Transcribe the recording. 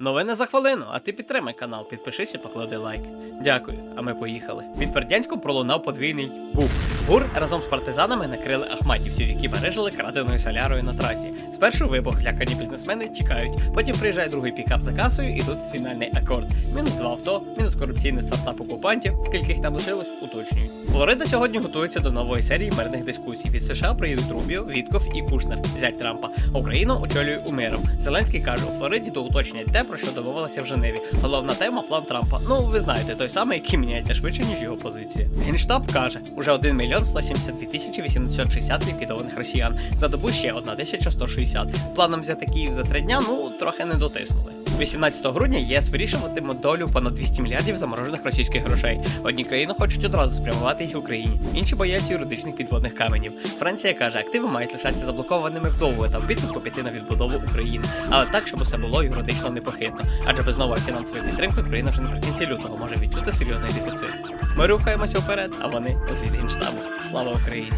Новини за хвилину, а ти підтримай канал, підпишись і поклади лайк. Дякую, а ми поїхали. Від Бердянську пролунав подвійний бух. ГУР разом з партизанами накрили ахматівців, які бережили краденою солярою на трасі. Спершу вибух злякані бізнесмени тікають, потім приїжджає другий пікап за касою, і тут фінальний акорд. Мінус два авто, мінус корупційний стартап окупантів. Скільки їх там лишилось, уточнюють. Флорида сьогодні готується до нової серії мирних дискусій. Від США приїдуть Рубіо, Вітков і Кушнер, зять Трампа. Україну очолює Умеров. Зеленський каже, у Флориді то уточнять те, про що домовилися в Женеві. Головна тема план Трампа. Ну, ви знаєте, той самий, який міняється швидше, ніж його позиція. Генштаб каже, уже 1 мільйон 172 тисячі 860 ліквідованих росіян. За добу ще 1160. Планом взяти Київ за три дня, ну трохи не дотиснули. 18 грудня ЄС вирішуватиме долю понад 200 мільярдів заморожених російських грошей. Одні країни хочуть одразу спрямувати їх Україні, інші бояться юридичних підводних каменів. Франція каже, активи мають лишатися заблокованими вдовго та в підсумку піти на відбудову України, але так, щоб усе було юридично непохитно. Адже без нової фінансової підтримки Україна вже наприкінці лютого може відчути серйозний дефіцит. Ми рухаємося вперед, а вони розвід генштабу. Слава Україні!